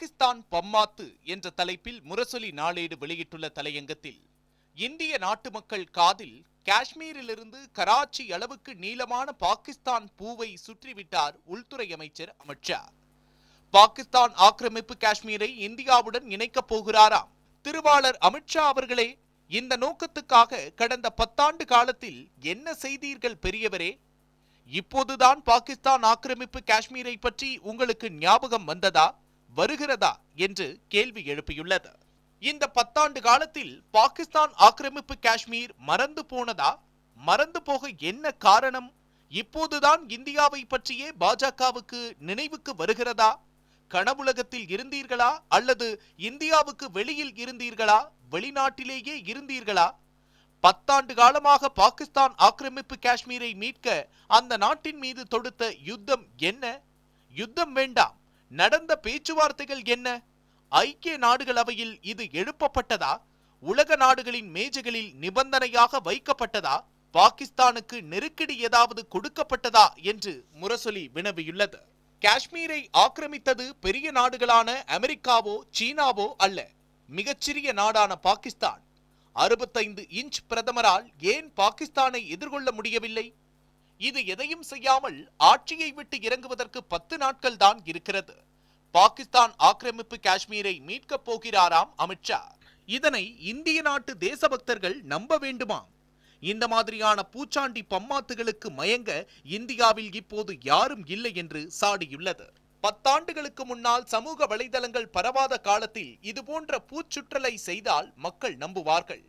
பாகிஸ்தான் பம்மாத்து என்ற தலைப்பில் முரசொலி நாளேடு வெளியிட்டுள்ள தலையங்கத்தில் இந்திய நாட்டு மக்கள் காதில் காஷ்மீரிலிருந்து கராச்சி அளவுக்கு நீளமான பாகிஸ்தான் பூவை சுற்றிவிட்டார் உள்துறை அமைச்சர் அமித்ஷா பாகிஸ்தான் ஆக்கிரமிப்பு காஷ்மீரை இந்தியாவுடன் இணைக்கப் போகிறாராம். திருவாளர் அமித்ஷா அவர்களே இந்த நோக்கத்துக்காக கடந்த பத்தாண்டு காலத்தில் என்ன செய்தீர்கள் பெரியவரே? இப்போதுதான் பாகிஸ்தான் ஆக்கிரமிப்பு காஷ்மீரை பற்றி உங்களுக்கு ஞாபகம் வந்ததா? வருகிறதா என்று கேள்வி எழுப்பியுள்ளது. இந்த பத்தாண்டு காலத்தில் பாகிஸ்தான் ஆக்கிரமிப்பு காஷ்மீர் மறந்து போனதா? மறந்து போக என்ன காரணம்? இப்போதுதான் இந்தியாவை பற்றியே பாஜகவுக்கு நினைவுக்கு வருகிறதா? கனவுலகத்தில் இருந்தீர்களா? அல்லது இந்தியாவுக்கு வெளியில் இருந்தீர்களா? வெளிநாட்டிலேயே இருந்தீர்களா? பத்தாண்டு காலமாக பாகிஸ்தான் ஆக்கிரமிப்பு காஷ்மீரை மீட்க அந்த நாட்டின் மீது தொடுத்த யுத்தம் என்ன? யுத்தம் வேண்டாம். நடந்த பேச்சுவார்த்தைகள் என்ன? ஐக்கிய நாடுகள் அவையில் இது எழுப்பப்பட்டதா? உலக நாடுகளின் மேஜைகளில் நிபந்தனையாக வைக்கப்பட்டதா? பாகிஸ்தானுக்கு நெருக்கடி ஏதாவது கொடுக்கப்பட்டதா? என்று முரசொலி வினவியுள்ளது. காஷ்மீரை ஆக்கிரமித்தது பெரிய நாடுகளான அமெரிக்காவோ சீனாவோ அல்ல. மிகச்சிறிய நாடான பாகிஸ்தான். அறுபத்தைந்து இன்ச் பிரதமரால் ஏன் பாகிஸ்தானை எதிர்கொள்ள முடியவில்லை? இது எதையும் செய்யாமல் ஆட்சியை விட்டு இறங்குவதற்கு பத்து நாட்கள் தான் இருக்கிறது. பாகிஸ்தான் ஆக்கிரமிப்பு காஷ்மீரை மீட்கப் போகிறாராம் அமித்ஷா இதனை இந்திய நாட்டு தேசபக்தர்கள் நம்ப வேண்டுமா? இந்த மாதிரியான பூச்சாண்டி பம்மாத்துகளுக்கு மயங்க இந்தியாவில் இப்போது யாரும் இல்லை என்று சாடியுள்ளது. பத்தாண்டுகளுக்கு முன்னால் சமூக வலைதளங்கள் பரவாத காலத்தில் இது போன்ற பூச்சுற்றலை செய்தால் மக்கள் நம்புவார்கள்.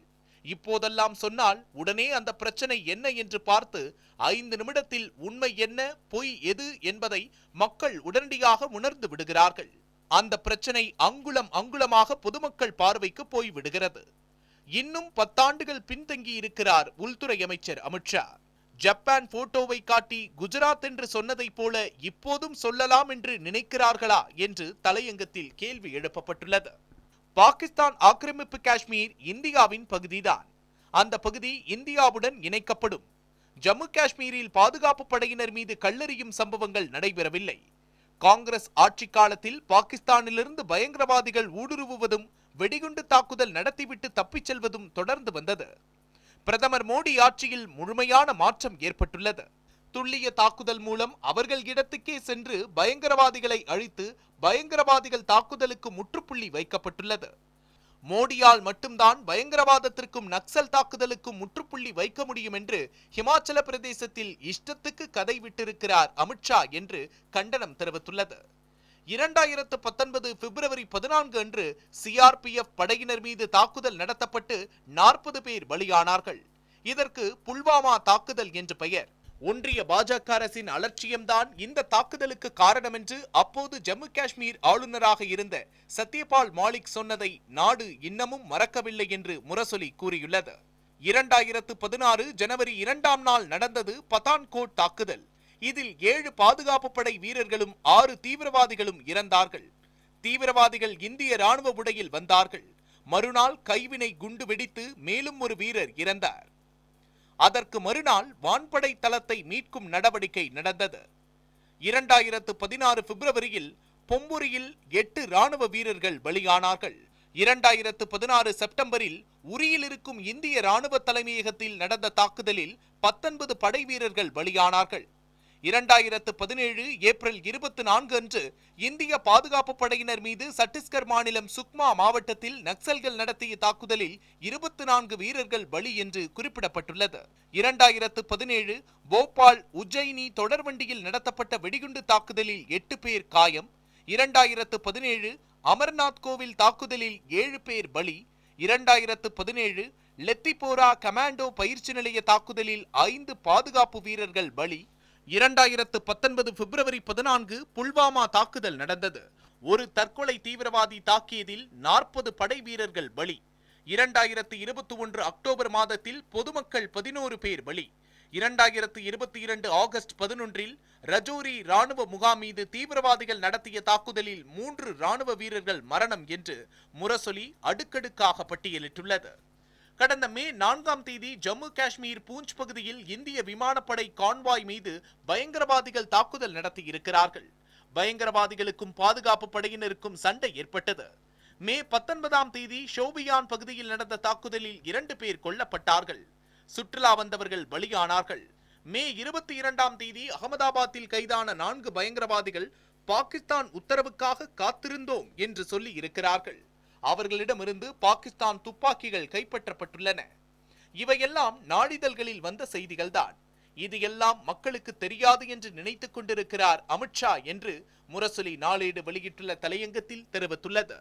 இப்போதெல்லாம் சொன்னால் உடனே அந்த பிரச்சனை என்ன என்று பார்த்து ஐந்து நிமிடத்தில் உண்மை என்ன பொய் எது என்பதை மக்கள் உடனடியாக உணர்ந்து விடுகிறார்கள். அந்த பிரச்சனை அங்குலம் அங்குலமாக பொதுமக்கள் பார்வைக்கு போய் விடுகிறது. இன்னும் பத்தாண்டுகள் பின்தங்கி இருக்கிறார் உள்துறை அமைச்சர் அமித்ஷா ஜப்பான் போட்டோவை காட்டி குஜராத் என்று சொன்னதைப் போல இப்போதும் சொல்லலாம் என்று நினைக்கிறார்களா என்று தலையங்கத்தில் கேள்வி எழுப்பப்பட்டுள்ளது. பாகிஸ்தான் ஆக்கிரமிப்பு காஷ்மீர் இந்தியாவின் பகுதிதான். அந்த பகுதி இந்தியாவுடன் இணைக்கப்படும். ஜம்மு காஷ்மீரில் பாதுகாப்பு படையினர் மீது கல்லெறியும் சம்பவங்கள் நடைபெறவில்லை. காங்கிரஸ் ஆட்சி காலத்தில் பாகிஸ்தானிலிருந்து பயங்கரவாதிகள் ஊடுருவுவதும் வெடிகுண்டு தாக்குதல் நடத்திவிட்டு தப்பிச் செல்வதும் தொடர்ந்து வந்தது. பிரதமர் மோடி ஆட்சியில் முழுமையான மாற்றம் ஏற்பட்டுள்ளது. துல்லிய தாக்குதல் மூலம் அவர்கள் இடத்துக்கே சென்று பயங்கரவாதிகளை அழித்து பயங்கரவாதிகள் தாக்குதலுக்கு முற்றுப்புள்ளி வைக்கப்பட்டுள்ளது. மோடியால் மட்டும்தான் பயங்கரவாதத்திற்கும் நக்சல் தாக்குதலுக்கும் முற்றுப்புள்ளி வைக்க முடியும் என்று ஹிமாச்சல பிரதேசத்தில் இஷ்டத்துக்கு கதை விட்டிருக்கிறார் அமித்ஷா என்று கண்டனம் தெரிவித்துள்ளது. இரண்டாயிரத்து பத்தொன்பது பிப்ரவரி பதினான்கு அன்று சிஆர்பிஎஃப் படையினர் மீது தாக்குதல் நடத்தப்பட்டு நாற்பது பேர் பலியானார்கள். இதற்கு புல்வாமா தாக்குதல் என்று பெயர். ஒன்றிய பாஜக அரசின் அலட்சியம்தான் இந்த தாக்குதலுக்கு காரணம் என்று அப்போது ஜம்மு காஷ்மீர் ஆளுநராக இருந்த சத்யபால் மாலிக் சொன்னதை நாடு இன்னமும் மறக்கவில்லை என்று முரசொலி கூறியுள்ளது. இரண்டாயிரத்து பதினாறு ஜனவரி இரண்டாம் நாள் நடந்தது பதான்கோட் தாக்குதல். இதில் ஏழு பாதுகாப்பு படை வீரர்களும் ஆறு தீவிரவாதிகளும் இறந்தார்கள். தீவிரவாதிகள் இந்திய ராணுவ உடையில் வந்தார்கள். மறுநாள் கைவினை குண்டு வெடித்து மேலும் ஒரு வீரர் இறந்தார். அதற்கு மறுநாள் வான்படை தளத்தை மீட்கும் நடவடிக்கை நடந்தது. இரண்டாயிரத்து பதினாறு பிப்ரவரியில் பொம்புரியில் எட்டு ராணுவ வீரர்கள் பலியானார்கள். இரண்டாயிரத்து பதினாறு செப்டம்பரில் உரியில் இருக்கும் இந்திய ராணுவ தலைமையகத்தில் நடந்த தாக்குதலில் பத்தொன்பது படை வீரர்கள் பலியானார்கள். இரண்டாயிரத்து பதினேழு ஏப்ரல் இருபத்தி நான்கு அன்று இந்திய பாதுகாப்பு படையினர் மீது சத்தீஸ்கர் மாநிலம் சுக்மா மாவட்டத்தில் நக்சல்கள் நடத்திய தாக்குதலில் இருபத்தி நான்கு வீரர்கள் பலி என்று குறிப்பிடப்பட்டுள்ளது. இரண்டாயிரத்து பதினேழு போபால் உஜ்ஜயினி தொடர்வண்டியில் நடத்தப்பட்ட வெடிகுண்டு தாக்குதலில் எட்டு பேர் காயம் இரண்டாயிரத்து பதினேழு அமர்நாத் கோவில் தாக்குதலில் ஏழு பேர் பலி இரண்டாயிரத்து பதினேழு லெத்திபோரா கமாண்டோ பயிற்சி நிலைய தாக்குதலில் ஐந்து பாதுகாப்பு வீரர்கள் பலி இரண்டாயிரத்து பத்தொன்பது பிப்ரவரி பதினான்கு புல்வாமா தாக்குதல் நடந்தது. ஒரு தற்கொலை தீவிரவாதி தாக்கியதில் நாற்பது படை வீரர்கள் பலி. இரண்டாயிரத்து இருபத்தி ஒன்று அக்டோபர் மாதத்தில் பொதுமக்கள் பதினோரு பேர் பலி. இரண்டாயிரத்து இருபத்தி இரண்டு ஆகஸ்ட் பதினொன்றில் ரஜோரி ராணுவ முகாம் மீது தீவிரவாதிகள் நடத்திய தாக்குதலில் மூன்று ராணுவ வீரர்கள் மரணம் என்று முரசொலி அடுக்கடுக்காக பட்டியலிட்டுள்ளது. கடந்த மே நான்காம் தேதி ஜம்மு காஷ்மீர் பூஞ்ச் பகுதியில் இந்திய விமானப்படை கான்வாய் மீது பயங்கரவாதிகள் தாக்குதல் நடத்தியிருக்கிறார்கள் பயங்கரவாதிகளுக்கும் பாதுகாப்பு படையினருக்கும் சண்டை ஏற்பட்டது. மே பத்தொன்பதாம் தேதி ஷோபியான் பகுதியில் நடந்த தாக்குதலில் இரண்டு பேர் கொல்லப்பட்டார்கள். சுற்றுலா வந்தவர்கள் பலியானார்கள். மே இருபத்தி இரண்டாம் தேதி அகமதாபாத்தில் கைதான நான்கு பயங்கரவாதிகள் பாகிஸ்தான் உத்தரவுக்காக காத்திருந்தோம் என்று சொல்லி இருக்கிறார்கள். அவர்களிடமிருந்து பாகிஸ்தான் துப்பாக்கிகள் கைப்பற்றப்பட்டுள்ளன. இவையெல்லாம் நாளிதழ்களில் வந்த செய்திகள்தான். இது எல்லாம் மக்களுக்கு தெரியாது என்று நினைத்துக் கொண்டிருக்கிறார் அமித்ஷா என்று முரசொலி நாளேடு வெளியிட்டுள்ள தலையங்கத்தில் தெரிவித்துள்ளது.